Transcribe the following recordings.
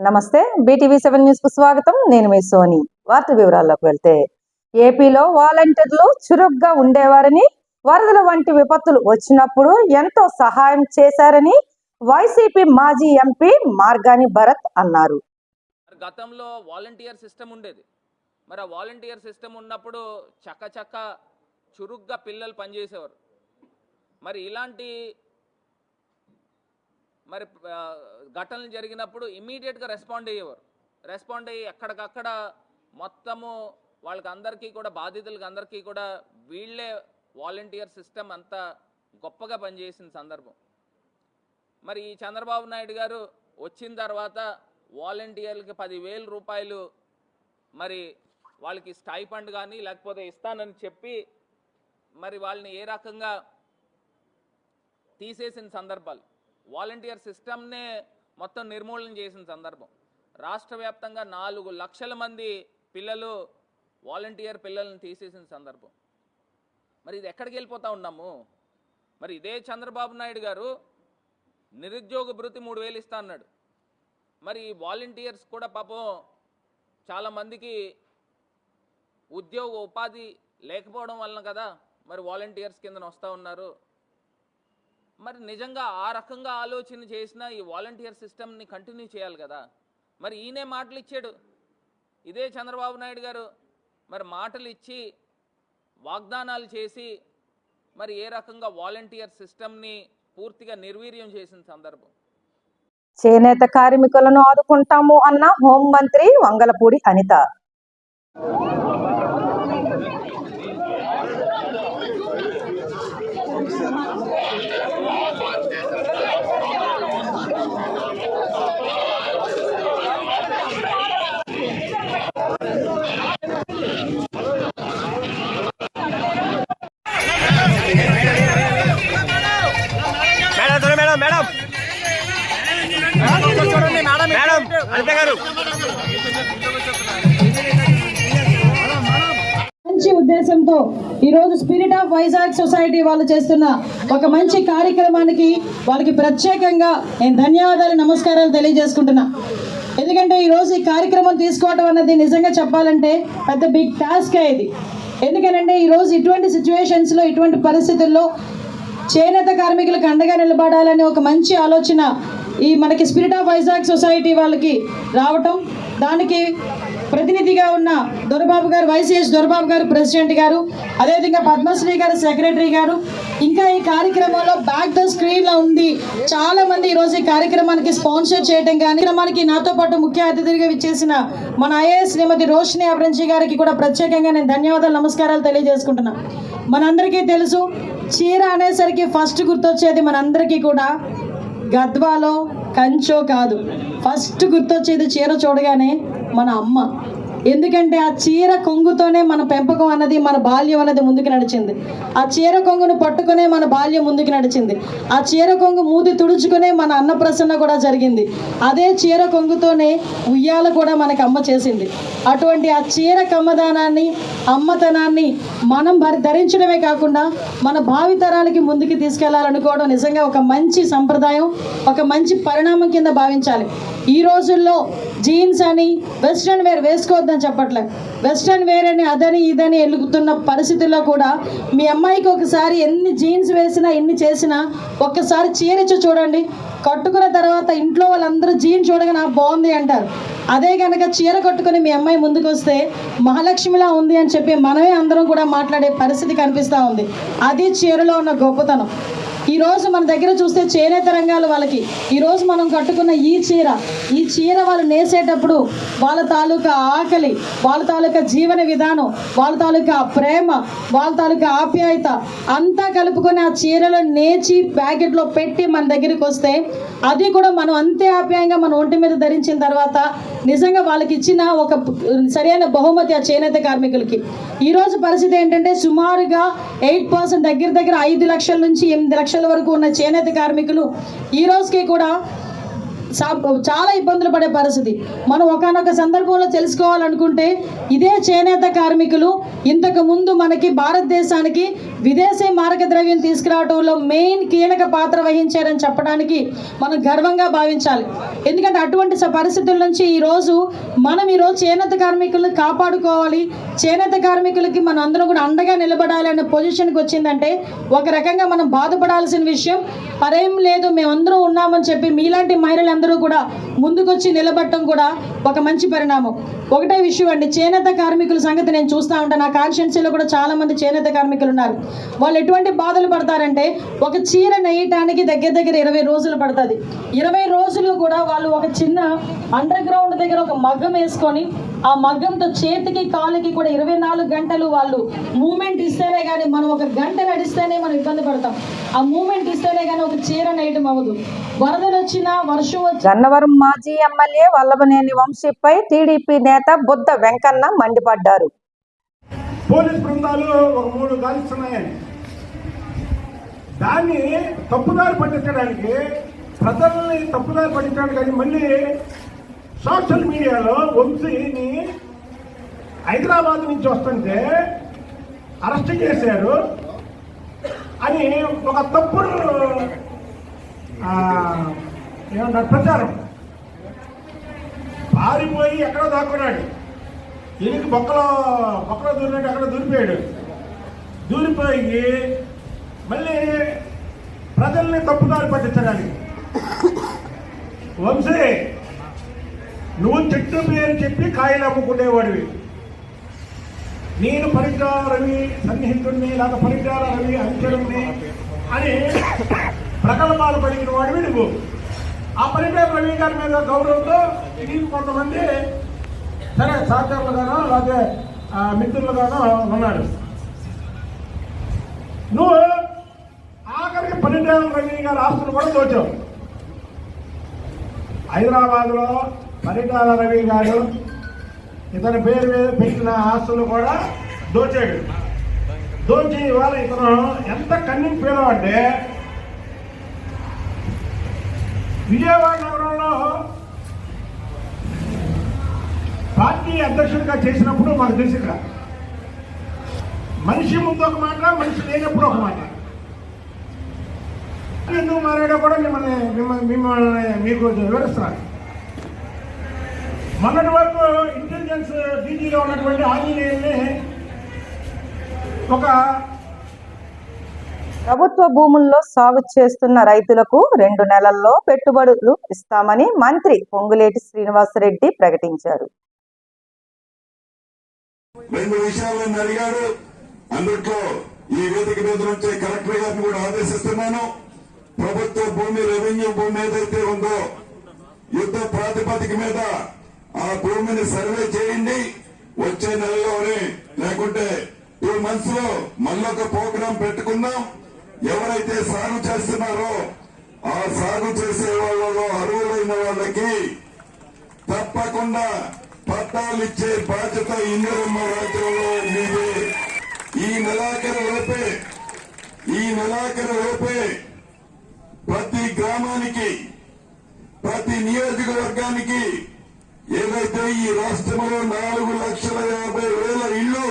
నమస్తే BTV seven న్యూస్కు స్వాగతం. నేను మీ సోని. వార్త వివరాల్లోకి వెళ్తే ఏపీలో వాలంటీర్లు చురుగ్గా ఉండేవారని వరదల వంటి విపత్తులు వచ్చినప్పుడు ఎంతో సహాయం చేశారని వైసీపీ మాజీ ఎంపీ మార్గాని భరత్ అన్నారు. మరి గతంలో వాలంటీర్ సిస్టమ్ ఉండేది. మరి ఆ వాలంటీర్ సిస్టమ్ ఉన్నప్పుడు చక్క చక్క చురుగ్గా పిల్లలు పనిచేసేవారు. మరి ఇలాంటి మరి ఘటనలు జరిగినప్పుడు ఇమీడియట్గా రెస్పాండ్ అయ్యేవారు. రెస్పాండ్ అయ్యి ఎక్కడికక్కడ మొత్తము వాళ్ళకి అందరికీ కూడా బాధితులకి అందరికీ కూడా వీళ్ళే వాలంటీర్ సిస్టమ్ అంతా గొప్పగా పనిచేసిన సందర్భం. మరి ఈ చంద్రబాబు నాయుడు గారు వచ్చిన తర్వాత వాలంటీర్లకి పదివేల రూపాయలు మరి వాళ్ళకి స్టైఫండ్ కానీ లేకపోతే ఇస్తానని చెప్పి మరి వాళ్ళని ఏ రకంగా తీసేసిన సందర్భాలు. వాలంటీర్ సిస్టమ్నే మొత్తం నిర్మూలన చేసిన సందర్భం. రాష్ట్ర వ్యాప్తంగా నాలుగు లక్షల మంది పిల్లలు వాలంటీర్ పిల్లల్ని తీసేసిన సందర్భం. మరి ఇది ఎక్కడికి వెళ్ళిపోతూ ఉన్నాము? మరి ఇదే చంద్రబాబు నాయుడు గారు నిరుద్యోగ భృతి మూడు వేలు ఇస్తా అన్నాడు. మరి వాలంటీర్స్ కూడా పాపం చాలామందికి ఉద్యోగ ఉపాధి లేకపోవడం వలన కదా మరి వాలంటీర్స్ కిందన వస్తూ ఉన్నారు. మరి నిజంగా ఆ రకంగా ఆలోచన చేసిన ఈ వాలంటీర్ సిస్టమ్ని కంటిన్యూ చేయాలి కదా? మరి ఈయనే మాటలు ఇచ్చాడు ఇదే చంద్రబాబు నాయుడు గారు మరి మాటలు ఇచ్చి వాగ్దానాలు చేసి మరి ఏ రకంగా వాలంటీర్ సిస్టమ్ని పూర్తిగా నిర్వీర్యం చేసిన సందర్భం. చేనేత కార్మికులను ఆదుకుంటాము అన్న హోంమంత్రి వంగలపూడి అనిత. వైజాగ్ సొసైటీ వాళ్ళు చేస్తున్న ఒక మంచి కార్యక్రమానికి వాళ్ళకి ప్రత్యేకంగా నేను ధన్యవాదాలు నమస్కారాలు తెలియజేసుకుంటున్నా. ఎందుకంటే ఈరోజు ఈ కార్యక్రమం తీసుకోవడం అన్నది నిజంగా చెప్పాలంటే పెద్ద బిగ్ టాస్కే ఇది. ఎందుకనంటే ఈరోజు ఇటువంటి సిచ్యువేషన్స్లో ఇటువంటి పరిస్థితుల్లో చేనేత కార్మికులకు అండగా నిలబడాలని ఒక మంచి ఆలోచన ఈ మనకి స్పిరిట్ ఆఫ్ వైజాగ్ సొసైటీ వాళ్ళకి రావటం దానికి ప్రతినిధిగా ఉన్న దొరబాబు గారు వైసీఎస్ దొరబాబు గారు ప్రెసిడెంట్ గారు అదేవిధంగా పద్మశ్రీ గారు సెక్రటరీ గారు ఇంకా ఈ కార్యక్రమంలో బ్యాక్ ద స్క్రీన్లో ఉంది చాలా మంది ఈరోజు ఈ కార్యక్రమానికి స్పాన్సర్ చేయడం కానీ కార్యక్రమానికి నాతో పాటు ముఖ్య అతిథిగా విచ్చేసిన మన ఐఏఎస్ శ్రీమతి రోషిని అబ్రంజీ గారికి కూడా ప్రత్యేకంగా నేను ధన్యవాదాలు నమస్కారాలు తెలియజేసుకుంటున్నా. మనందరికీ తెలుసు చీర అనేసరికి ఫస్ట్ గుర్తొచ్చేది మనందరికీ కూడా గద్వాలో కంచో కాదు. ఫస్ట్ గుర్తొచ్చేది చీర చూడగానే మన అమ్మ. ఎందుకంటే ఆ చీర కొంగుతోనే మన పెంపకం అన్నది మన బాల్యం అన్నది ముందుకు నడిచింది. ఆ చీర కొంగును పట్టుకునే మన బాల్యం ముందుకు నడిచింది. ఆ చీర కొంగు మూతి తుడుచుకునే మన అన్నప్రసన్న కూడా జరిగింది. అదే చీర కొంగుతోనే ఉయ్యాల కూడా మనకి అమ్మ చేసింది. అటువంటి ఆ చీర కమ్మదానాన్ని అమ్మతనాన్ని మనం ధరించడమే కాకుండా మన భావితరాలకి ముందుకు తీసుకెళ్ళాలనుకోవడం నిజంగా ఒక మంచి సంప్రదాయం ఒక మంచి పరిణామం కింద భావించాలి. ఈ రోజుల్లో జీన్స్ అని వెస్ట్రన్ వేర్ వేసుకోవద్దని చెప్పట్లే. వెస్ట్రన్ వేర్ అని అదని ఇదని ఎలుగుతున్న పరిస్థితుల్లో కూడా మీ అమ్మాయికి ఒకసారి ఎన్ని జీన్స్ వేసినా ఎన్ని చేసినా ఒక్కసారి చీరచ్చు చూడండి. కట్టుకున్న తర్వాత ఇంట్లో వాళ్ళందరూ జీన్స్ చూడగానే బాగుంది అంటారు. అదే కనుక చీర కట్టుకొని మీ అమ్మాయి ముందుకు వస్తే మహాలక్ష్మిలా ఉంది అని చెప్పి మనమే అందరం కూడా మాట్లాడే పరిస్థితి కనిపిస్తూ ఉంది. అది చీరలో ఉన్న గొప్పతనం. ఈరోజు మన దగ్గర చూస్తే చేనేత రంగాలు వాళ్ళకి. ఈరోజు మనం కట్టుకున్న ఈ చీర ఈ చీర వాళ్ళు నేసేటప్పుడు వాళ్ళ తాలూకా ఆకలి వాళ్ళ తాలూకా జీవన విధానం వాళ్ళ తాలూకా ప్రేమ వాళ్ళ తాలూకా ఆప్యాయత అంతా కలుపుకొని ఆ చీరలో నేచి ప్యాకెట్లో పెట్టి మన దగ్గరికి వస్తే అది కూడా మనం అంతే ఆప్యాయంగా మన ఒంటి మీద ధరించిన తర్వాత నిజంగా వాళ్ళకి ఇచ్చిన ఒక సరైన బహుమతి ఆ చేనేత కార్మికులకి. ఈరోజు పరిస్థితి ఏంటంటే సుమారుగా ఎయిట్ పర్సెంట్ దగ్గర దగ్గర ఐదు లక్షల నుంచి ఎనిమిది లక్షల వరకు ఉన్న చేనేత కార్మికులు ఈ రోజుకి కూడా చాలా ఇబ్బందులు పడే పరిస్థితి. మనం ఒకనొక సందర్భంలో తెలుసుకోవాలనుకుంటే ఇదే చేనేత కార్మికులు ఇంతకు ముందు మనకి భారతదేశానికి విదేశీ మారక ద్రవ్యం తీసుకురావడంలో మెయిన్ కీలక పాత్ర వహించారని చెప్పడానికి మనం గర్వంగా భావించాలి. ఎందుకంటే అటువంటి పరిస్థితుల నుంచి ఈరోజు మనం ఈరోజు చేనేత కార్మికులను కాపాడుకోవాలి. చేనేత కార్మికులకి మనం అందరం కూడా అండగా నిలబడాలి అనే పొజిషన్కి వచ్చిందంటే ఒక రకంగా మనం బాధపడాల్సిన విషయం పరేం లేదు మేమందరం ఉన్నామని చెప్పి మీలాంటి మహిళలందరూ కూడా ముందుకొచ్చి నిలబడటం కూడా ఒక మంచి పరిణామం. ఒకటే విషయం అండి చేనేత కార్మికుల సంగతి నేను చూస్తూ ఉంటాను నా కాన్షియన్సీలో కూడా చాలామంది చేనేత కార్మికులు ఉన్నారు. వాళ్ళు ఎటువంటి బాధలు పడతారంటే ఒక చీర నేయటానికి దగ్గర దగ్గర ఇరవై రోజులు పడుతుంది. ఇరవై రోజులు కూడా వాళ్ళు ఒక చిన్న అండర్ గ్రౌండ్ దగ్గర ఒక మగ్గం వేసుకొని ఆ మగ్గంతో చేతికి కాలుకి కూడా ఇరవై నాలుగు గంటలు వాళ్ళు మూమెంట్ ఇస్తేనే కానీ మనం ఒక గంట నడిస్తేనే మనం ఇబ్బంది పడతాం. ఆ మూమెంట్ ఇస్తేనే కానీ ఒక చీర నేయటం అవ్వదు. వరదలు వచ్చినా వర్షం గన్నవరం మాజీ ఎమ్మెల్యే వల్లభనేని వంశీపై టీడీపీ నేత బుద్ధ వెంకన్న మండిపడ్డారు. పోలీస్ బృందాలు ఒక మూడు గాలిస్తున్నాయని దాన్ని తప్పుదారి పట్టించడానికి ప్రజల్ని తప్పుదారి పట్టించడానికి అని మళ్ళీ సోషల్ మీడియాలో వంశీని హైదరాబాద్ నుంచి వస్తుంటే అరెస్ట్ చేశారు అని ఒక తప్పుడు ఏమన్నా ప్రచారం? పారిపోయి ఎక్కడో దాక్కున్నాడు. ఈయనకి బొక్కలో బొక్కలో దూరినట్టు అక్కడ దూరిపోయాడు. దూరిపోయి మళ్ళీ ప్రజల్ని తప్పుదారి పట్టించడానికి. వంశీ నువ్వు చెట్టు పేరు చెప్పి కాయలు అమ్ముకునేవాడివి. నేను పరిగ్రహ రవి సన్నిహితుడిని లేక పరిగ్రహ రవి అంచెలుని అని ప్రకల్పాలు పలికిన వాడివి నువ్వు. ఆ ప్రవీణ్ గారి మీద గౌరవంతో నీకు కొంతమంది సరే సహచరులుగానో లేకపోతే ఆ, మిత్రులుగానో ఉన్నాడు నువ్వు ఆఖరికి పన్నెండేళ్ళ రవి గారి ఆస్తులు కూడా దోచావు హైదరాబాద్లో పరిటాల రవి గారు ఇతని పేరు మీద పెట్టిన ఆస్తులు కూడా దోచాడు. దోచి ఇవాళ ఇతను ఎంత కన్నింగ్ ఫీల్ అంటే విజయవాడ నగరంలో పార్టీ అధ్యక్షుడిగా చేసినప్పుడు మాకు తెలిసిందా మనిషి ముందు ఒక మాట మనిషి లేనప్పుడు ఒక మాట. ఎందుకు మారాడో కూడా మిమ్మల్ని మిమ్మల్ని మిమ్మల్ని మీకు వివరిస్తున్నాను మొన్నటి వరకు ఇంటెలిజెన్స్ డీజీలో ఉన్నటువంటి ఆంజనేయుల్ని ఒక ప్రభుత్వ భూముల్లో సాగు చేస్తున్న రైతులకు రెండు నెలల్లో పెట్టుబడులు ఇస్తామని మంత్రి పొంగులేటి శ్రీనివాసరెడ్డి ప్రకటించారు. రెండు విషయాలను అడిగాడు. అందుట్లో ఈ వేదిక మీద కలెక్టర్ గారిని కూడా ఆదేశిస్తున్నాను. ప్రభుత్వ భూమి రెవెన్యూ భూమి ఏదైతే ఉందో యుద్ధ ప్రాతిపదిక మీద ఆ భూమిని సర్వే చేయండి. వచ్చే నెలలోనే లేకుంటే టూ మంత్స్లో మళ్ళొక ప్రోగ్రాం పెట్టుకుందాం. ఎవరైతే సాగు చేస్తున్నారో ఆ సాగు చేసే వాళ్ళలో అర్హులైన వాళ్ళకి తప్పకుండా పట్టాలు ఇచ్చే బాధ్యత ఇందిరమ్మ రాజ్యంలో మీదే. ఈ నెలాఖరు లోపే ఈ నెలాఖరు లోపే ప్రతి గ్రామానికి ప్రతి నియోజకవర్గానికి ఏదైతే ఈ రాష్ట్రంలో నాలుగు లక్షల యాభై వేల ఇళ్ళు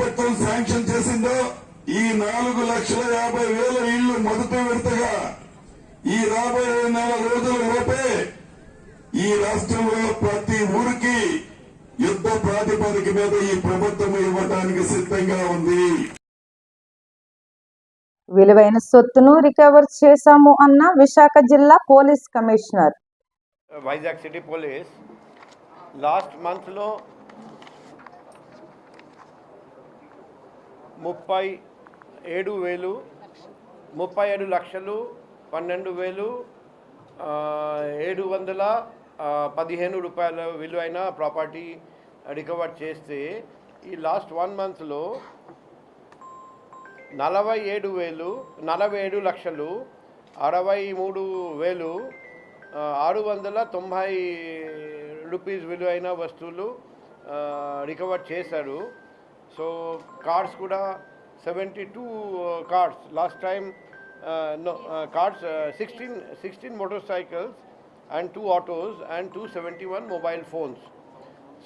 ప్రభుత్వం శాంక్షన్ చేసిందో ఈ నాలుగు లక్షల యాభై వేల ఇళ్ళు మొదటి విడతగా ఈ రాబోయే నెల రోజుల లోపే ఈ రాష్ట్రంలో ప్రతి ఊరికి యుద్ధ ప్రాతిపదిక మీద ఈ ప్రభుత్వం ఇవ్వడానికి సిద్ధంగా ఉంది. విలువైన సొత్తును రికవర్ చేశాము అన్న విశాఖ జిల్లా police commissioner. Vizag city police last మంత్లో ముప్పై ఏడు వేలు ముప్పై ఏడు లక్షలు పన్నెండు వేలు ఏడు వందల పదిహేను రూపాయల విలువైన ప్రాపర్టీ రికవర్ చేస్తే ఈ లాస్ట్ వన్ మంత్లో నలభై ఏడు వేలు నలభై ఏడు లక్షలు అరవై మూడు వేలు ఆరు వందల తొంభై రూపీస్ విలువైన వస్తువులు రికవర్ చేశారు. సో కార్డ్స్ కూడా seventy two cards last time uh, no, uh, cars, uh, 16, 16 motorcycles and two autos and 271 mobile phones.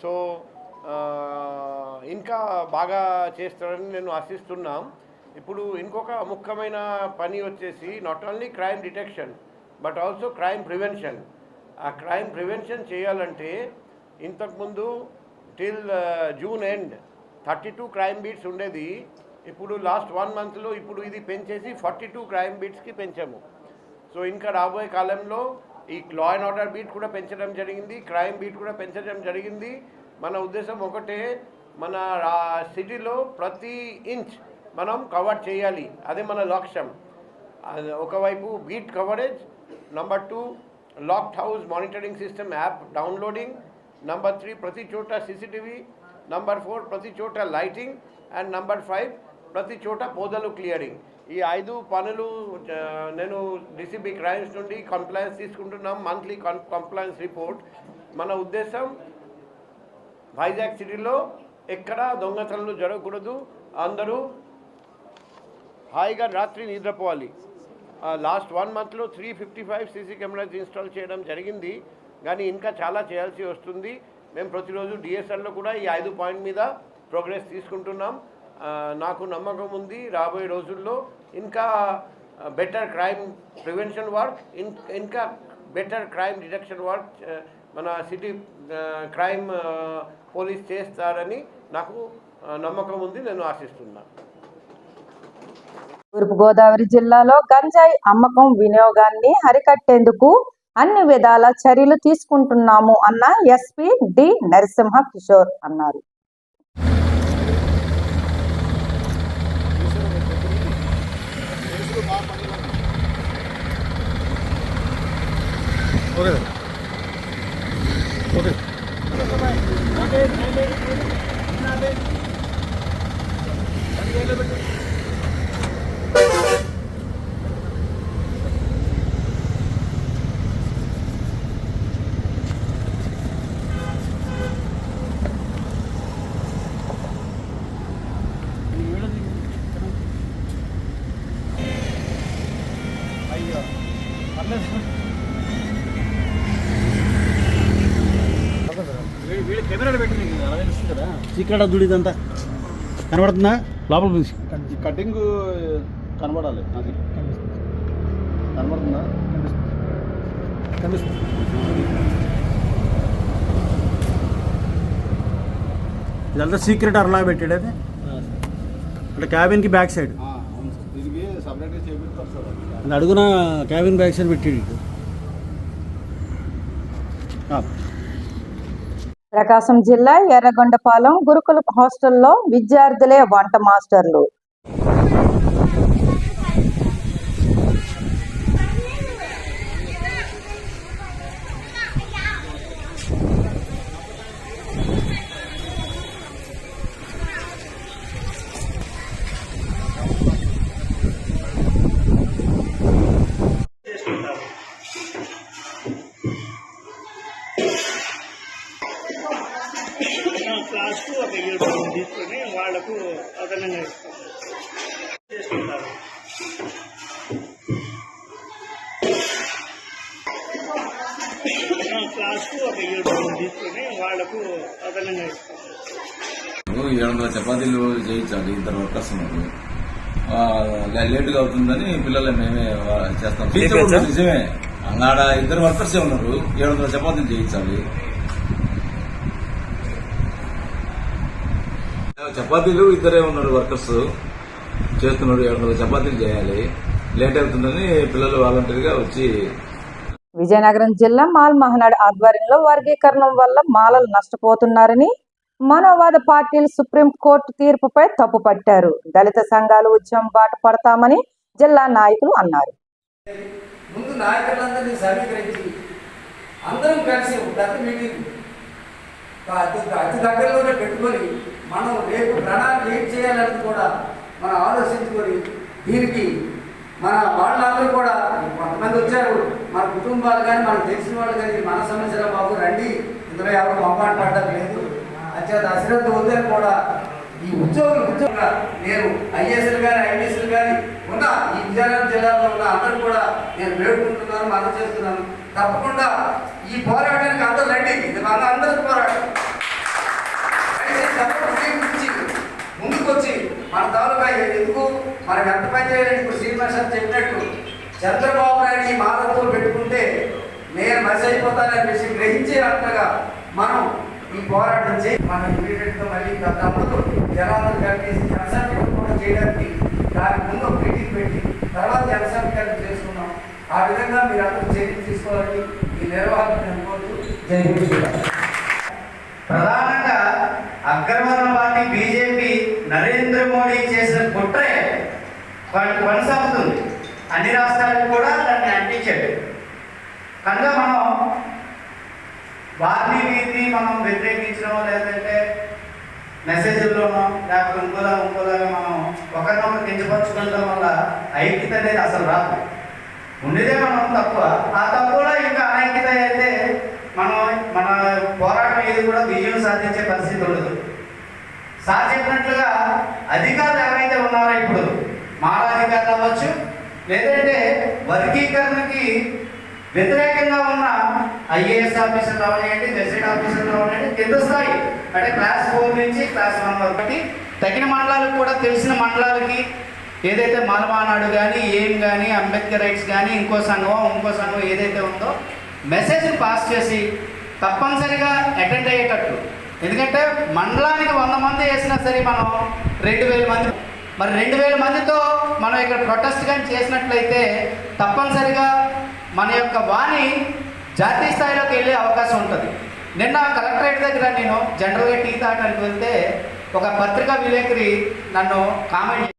So ఇంకా బాగా చేస్తారని నేను ఆశిస్తున్నాం. ఇప్పుడు ఇంకొక ముఖ్యమైన పని వచ్చేసి not only crime detection but also crime prevention ఆ క్రైమ్ ప్రివెన్షన్ చేయాలంటే ఇంతకుముందు till June end thirty two crime beats ఉండేది. ఇప్పుడు లాస్ట్ వన్ మంత్లో ఇప్పుడు ఇది పెంచేసి ఫార్టీ టూ క్రైమ్ బీట్స్కి పెంచాము. సో ఇంకా రాబోయే కాలంలో ఈ లా అండ్ ఆర్డర్ బీట్ కూడా పెంచడం జరిగింది క్రైమ్ బీట్ కూడా పెంచడం జరిగింది. మన ఉద్దేశం ఒకటే మన సిటీలో ప్రతి ఇంచ్ మనం కవర్ చేయాలి. అదే మన లక్ష్యం. ఒకవైపు beat coverage number two locked house monitoring system app downloading number three ప్రతి చోట సీసీటీవీ నంబర్ ఫోర్ ప్రతి చోట లైటింగ్ అండ్ నంబర్ ఫైవ్ ప్రతి చోట పొదలు క్లియరింగ్ ఈ ఐదు పనులు నేను డిసిబి క్రైమ్స్ నుండి కంప్లైంట్స్ తీసుకుంటున్నాం మంత్లీ కంప్లైంట్స్ రిపోర్ట్ మన ఉద్దేశం వైజాగ్ సిటీలో ఎక్కడ దొంగతనాలు జరగకూడదు. అందరూ హాయిగా రాత్రి నిద్రపోవాలి. లాస్ట్ వన్ మంత్లో three fifty five CC cameras install చేయడం జరిగింది. కానీ ఇంకా చాలా చేయాల్సి వస్తుంది. మేము ప్రతిరోజు డిఎస్ఎల్లో కూడా ఈ ఐదు పాయింట్ మీద ప్రోగ్రెస్ తీసుకుంటున్నాం. నాకు నమ్మకం ఉంది రాబోయే రోజుల్లో. ఇంకా బెటర్ క్రైమ్ ప్రివెన్షన్ వర్క్ ఇంకా బెటర్ క్రైమ్ డిటెక్షన్ వర్క్ మన సిటీ క్రైమ్ పోలీస్ చేస్తారని నాకు నమ్మకం ఉంది నేను ఆశిస్తున్నాను తూర్పుగోదావరి జిల్లాలో గంజాయి అమ్మకం వినియోగాన్ని అరికట్టేందుకు అన్ని విధాల చర్యలు తీసుకుంటున్నాము అన్న ఎస్పీ డి నరసింహ కిషోర్ అన్నారు. చీకట దుడి ఇదంతా? కనబడుతుందా? లోపల కటింగ్ కనబడాలి అది. కనబడుతుందా? ఇదంతా సీక్రెట్ అర్లా పెట్టాడు అది అంటే క్యాబిన్కి బ్యాక్ సైడ్. అది. అడుగున క్యాబిన్ బ్యాక్ సైడ్ పెట్టాడు ఇటు. ఆ, ప్రకాశం జిల్లా ఎర్రగొండపాలెం గురుకుల హాస్టల్లో విద్యార్థులే వంట మాస్టర్లు. ఇద్దరు వర్కర్స్ ఉన్నారు. లేటుగా అవుతుందని పిల్లలు మేమే చేస్తాం. టీచర్ నిజమే. ఆడ ఇద్దరు వర్కర్సే ఉన్నారు. ఏడు వందల చపాతీలు చేయించాలి. చపాతీలు ఇద్దరే ఉన్నారు వర్కర్స్. చేస్తున్నారు ఏడు వందల చపాతీలు చేయాలి. లేట్ అవుతుందని పిల్లలు వాలంటీర్గా వచ్చి విజయనగరం జిల్లా మాల్ మహనాడు ఆధ్వర్యంలో వర్గీకరణం వల్ల మాలలు నష్టపోతున్నారని మనోవాద పార్టీలు సుప్రీంకోర్టు తీర్పుపై తప్పుపట్టారు దళిత సంఘాలు ఉద్యమం బాట పడతామని జిల్లా నాయకులు అన్నారు. ముందు నాయకులందరినీ సమీకరించి అందరం కలిసి ఒక పెద్ద మీటింగ్ అతి దగ్గరలోనే పెట్టుకొని మనం రేపు ప్రణాళిక ఏం చేయాలని కూడా మనం ఆలోచించుకొని దీనికి మన వాళ్ళందరూ కూడా కొంతమంది వచ్చారు. మన కుటుంబాలు కానీ మనకు తెలిసిన వాళ్ళు కానీ మన సమస్యల బాబు రండి. ఇందులో ఎవరు మొమ్మాట పడ్డం లేదు అంచేత అశ్రద్ధ వద్దని కూడా ఈ ఉద్యోగులు ఉద్యోగంగా నేను ఐఏఎస్లు కానీ ఐపీఎస్లు కానీ ఉన్న ఈ విజయనగరం జిల్లాలో ఉన్న అందరూ కూడా నేను వేడుకుంటున్నాను మద్దతు చేస్తున్నాను. తప్పకుండా ఈ పోరాటానికి అందరూ రండి. ఇది మన అందరి పోరాటం. ముందుకొచ్చి మన తాలూకా ఎందుకు? మనం ఎంత పని చేయాలని ఇప్పుడు శ్రీనివాస్ గారు చెప్పినట్టు చంద్రబాబు నాయుడు ఈ మాదత్వం పెట్టుకుంటే నేను మసి అయిపోతానని చెప్పేసి గ్రహించే అంతగా మనం ఈ పోరాటం చేసి మనం ఇమీడియట్గా మళ్ళీ తమ్ముడు జనాలను కలిపేసి జనసంఖ్య చేయడానికి దాని ముందు ఒక మీటింగ్ పెట్టి తర్వాత జనసంఖ్య చేసుకున్నాం. ఆ విధంగా మీరు అందరూ చర్యలు తీసుకోవాలని ఈ నిర్వాహకులు నేను కోరుతూ ప్రధానంగా అగ్రవర్ణ పార్టీ బీజేపీ నరేంద్ర మోడీ చేసిన కుట్రే కొనసాగుతుంది. అన్ని రాష్ట్రాలకు కూడా దాన్ని అంటించాడు. కనుక మనం వారిని వీరిని మనం వ్యతిరేకించడం లేదంటే మెసేజ్ల్లోనో లేకపోతే ఇంకోలా ఇంకోలాగా మనం ఒకరినొకరు కించపరచుకోవడం వల్ల ఐక్యత అనేది అసలు రాదు. ఉండేదే మనం తక్కువ. ఆ తక్కువలో ఇంకా అనైక్యత అయితే మనం మన పోరాటం ఏది కూడా విజయం సాధించే పరిస్థితి ఉండదు. సార్ చెప్పినట్లుగా అధికారులు ఎవరైతే ఉన్నారో ఇప్పుడు మాల అధికారులు అవ్వచ్చు లేదంటే వర్గీకరణకి వ్యతిరేకంగా ఉన్న ఐఏఎస్ ఆఫీసర్లు అవనివ్వండి గెజెట్ ఆఫీసర్లు అవనివ్వండి కింద స్థాయి అంటే క్లాస్ ఫోర్ నుంచి క్లాస్ వన్ వరకు. తగిన మండలాలకు కూడా తెలిసిన మండలాలకి ఏదైతే మాలమానాడు కానీ ఏం కానీ అంబేద్కర్ రైట్స్ కానీ ఇంకో సంఘం ఇంకో సంఘం ఏదైతే ఉందో మెసేజ్ పాస్ చేసి తప్పనిసరిగా అటెండ్ అయ్యేటట్టు. ఎందుకంటే మండలానికి వంద మంది వేసినా సరే మనం రెండు వేల మంది మరి రెండు వేల మందితో మనం ఇక్కడ ప్రొటెస్ట్ కానీ చేసినట్లయితే తప్పనిసరిగా మన యొక్క వాణి జాతీయ స్థాయిలోకి వెళ్ళే అవకాశం ఉంటుంది. నిన్న కలెక్టరేట్ దగ్గర నేను జనరల్గా టీ తాగడానికి వెళ్తే ఒక పత్రికా విలేకరి నన్ను కామెంట్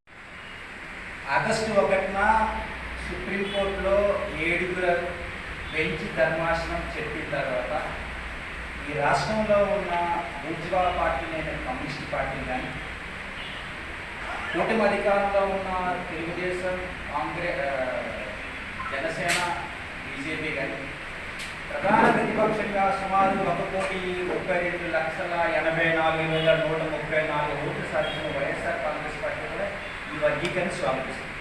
ఆగస్టు ఒకటిన సుప్రీంకోర్టులో ఏడుగురు బెంచ్ ధర్మాసనం చెప్పిన తర్వాత ఈ రాష్ట్రంలో ఉన్న బూర్జువా పార్టీ అయిన కమ్యూనిస్ట్ పార్టీ కానీ కూటమి అధికారంలో ఉన్న తెలుగుదేశం కాంగ్రెస్ జనసేన బీజేపీ కానీ ప్రధాన ప్రతిపక్షంగా సుమారు ఒక కోటి ముప్పై రెండు లక్షల ఎనభై నాలుగు వేల నూట ముప్పై నాలుగు ఓట్లు సాధించిన వైఎస్ఆర్ కాంగ్రెస్ పార్టీ కూడా ఈ వర్గీకరణ స్వాగతిస్తుంది.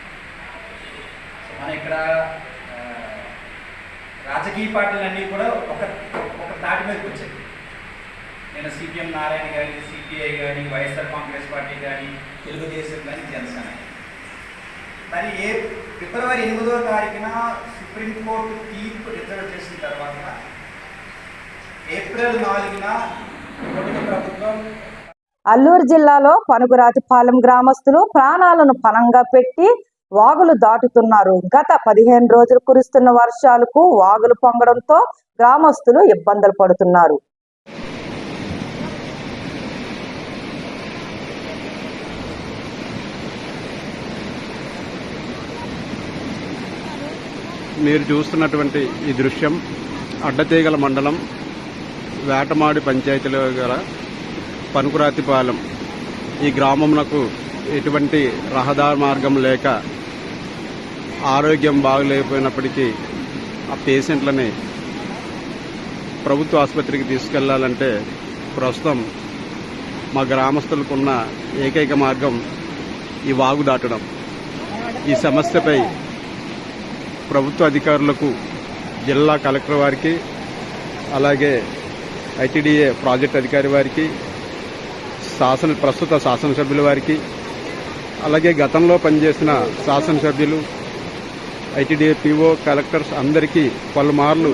సో మన ఇక్కడ రాజకీయ పార్టీలన్నీ కూడా ఒక ఒక తాటి మీదకి వచ్చాయి. నేను సిపిఎం నారాయణ కానీ సిపిఐ కానీ వైఎస్ఆర్ కాంగ్రెస్ పార్టీ కానీ తెలుగుదేశం కానీ జనసేన కానీ. మరి ఏ ఫిబ్రవరి ఎనిమిదో తారీఖున సుప్రీంకోర్టు తీర్పు రిజర్వ్ చేసిన తర్వాత ఏప్రిల్ నాలుగున ప్రభుత్వం అల్లూరు జిల్లాలో పనుగురాతిపాలెం గ్రామస్తులు ప్రాణాలను పణంగా పెట్టి వాగులు దాటుతున్నారు. గత పదిహేను రోజులు కురుస్తున్న వర్షాలకు వాగులు పొంగడంతో గ్రామస్తులు ఇబ్బందులు పడుతున్నారు. మీరు చూస్తున్నటువంటి ఈ దృశ్యం అడ్డతీగల మండలం వేటమాడి పంచాయతీలో గల పనుకురాతిపాలెం. ఈ గ్రామమునకు ఎటువంటి రహదారి మార్గం లేక ఆరోగ్యం బాగలేకపోయినప్పటికీ ఆ పేషెంట్లని ప్రభుత్వ ఆసుపత్రికి తీసుకెళ్ళాలంటే ప్రస్తుతం మా గ్రామస్తులకున్న ఏకైక మార్గం ఈ వాగు దాటడం. ఈ సమస్యపై ప్రభుత్వ అధికారులకు జిల్లా కలెక్టర్ వారికి అలాగే ఐటీడీఏ ప్రాజెక్ట్ అధికారి వారికి శాసన ప్రస్తుత శాసనసభ్యుల వారికి అలాగే గతంలో పనిచేసిన శాసనసభ్యులు ఐటీడీఏ పీఓ కలెక్టర్స్ అందరికీ పలుమార్లు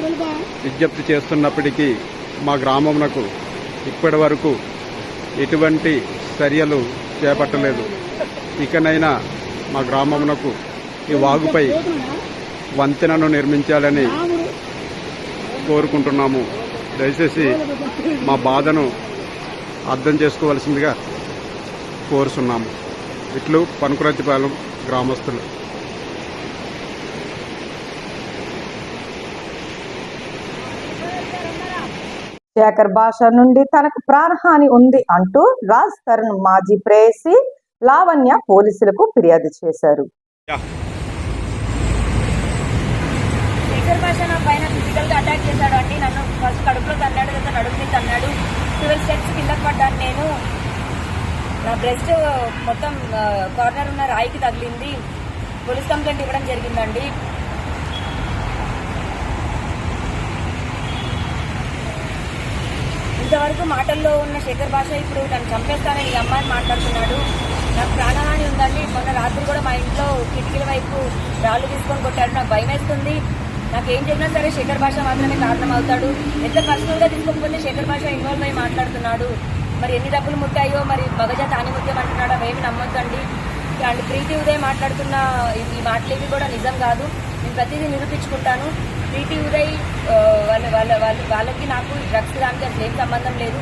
విజ్ఞప్తి చేస్తున్నప్పటికీ మా గ్రామమునకు ఇప్పటి వరకు ఎటువంటి చర్యలు చేపట్టలేదు. ఇకనైనా మా గ్రామమునకు ఈ వాగుపై వంతెనను నిర్మించాలని కోరుకుంటున్నాము. దయచేసి మా బాధను అర్థం చేసుకోవాల్సిందిగా కోరుతున్నాము ఇట్లు పనుకురతిపాలెం గ్రామస్తులు. శేఖర్ భాష నుండి తనకు ప్రాణహాని ఉంది అంటూ రాజ్ తరుణ్ మాజీ ప్రేయసి లావణ్య పోలీసులకు ఫిర్యాదు చేశారు. శేఖర్ నా పైన ఫిజికల్గా అటాక్ చేశాడు అండి. నన్ను ఫస్ట్ కడుపులో తన్నాడు తర్వాత నడుపుని తన్నాడు. ట్వెల్వ్ స్టెప్స్ కింద పడ్డాను నేను. నా బ్రెస్ట్ మొత్తం కార్నర్ ఉన్న రాయికి తగిలింది. పోలీస్ కంప్లైంట్ ఇవ్వడం జరిగిందండి. ఇంతవరకు మాటల్లో ఉన్న శేఖర్ భాష ఇప్పుడు నన్ను చంపేస్తానని ఈ అమ్మాయిని మాట్లాడుతున్నాడు. నాకు ప్రాణహాని ఉందండి. మొన్న రాత్రి కూడా మా ఇంట్లో కిటికీల వైపు రాళ్ళు తీసుకొని కొట్టాడు. నాకు భయం వేస్తుంది నాకు ఏం సరే శేఖర్ భాష మాత్రమే కారణం అవుతాడు. ఎంత పర్సనల్గా తీసుకోకపోతే శేఖర్ భాష ఇన్వాల్వ్ అయ్యి మాట్లాడుతున్నాడు. మరి ఎన్ని డబ్బులు ముట్టాయో మరి మగజ తాని ముత్యం అంటున్నాడు అవేమి నమ్మొద్దండి. అండ్ ప్రీతి ఉదయ్ మాట్లాడుతున్న ఈ- మాటలేవి కూడా నిజం కాదు. నేను ప్రతిదీ నిరూపించుకుంటాను. ప్రీతి ఉదయ్ వాళ్ళ వాళ్ళ వాళ్ళ వాళ్ళకి నాకు డ్రగ్స్ దానికి అసలు ఏం సంబంధం లేదు.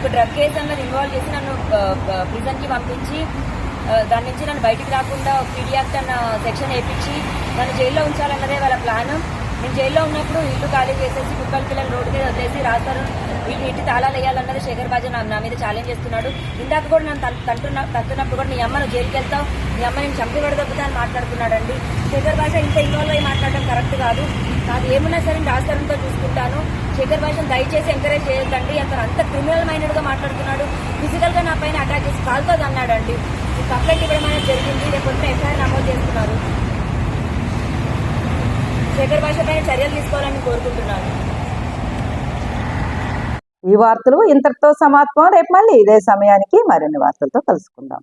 ఒక డ్రగ్ కేసు అన్నది ఇన్వాల్వ్ చేసి నన్ను ప్రిజన్కి పంపించి దాని నుంచి నన్ను బయటికి రాకుండా పీడియాక్ట్ అన్న సెక్షన్ వేయించి నన్ను జైల్లో ఉంచాలన్నదే వాళ్ళ ప్లాన్. నేను జైల్లో ఉన్నప్పుడు ఇల్లు ఖాళీ చేసేసి కుక్కల పిల్లలు రోడ్డు మీద వదిలేసి రాస్తారు వీటి ఇంటి తాళాలు వేయాలన్నది శేఖర్ బాజా నా నా మీద ఛాలెంజ్ చేస్తున్నాడు. ఇందాక కూడా నన్ను తంటున్న తంటున్నప్పుడు కూడా నీ అమ్మను జైలుకి వెళ్తావు. నీ అమ్మ నేను చంపి పడదొబ్బుతా అని మాట్లాడుతున్నాడండి. శేఖర్ భాష ఇంత ఇన్వాల్వ్ అయ్యి మాట్లాడడం కరెక్ట్ కాదు. నాకు ఏమున్నా సరే రాస్తారంతో చూసుకుంటాను. శేఖర్ భాషను దయచేసి ఎంకరేజ్ చేయొద్దండి. అతను అంత క్రిమినల్ మైండెడ్గా మాట్లాడుతున్నాడు. ఫిజికల్గా నా పైన అటాక్ చేసి కాల్తో అన్నాడండి ఈ కంప్లైంట్ ఇవ్వడం అనేది జరిగింది. రేపు ఎఫ్ఐఆర్ నమోదు చేస్తున్నారు. శేఖర్ భాష పైన చర్యలు తీసుకోవాలని కోరుకుంటున్నాను. ఈ వార్తలు ఇంతటితో సమాప్తం. రేపు మళ్ళీ ఇదే సమయానికి మరిన్ని వార్తలతో కలుసుకుందాం.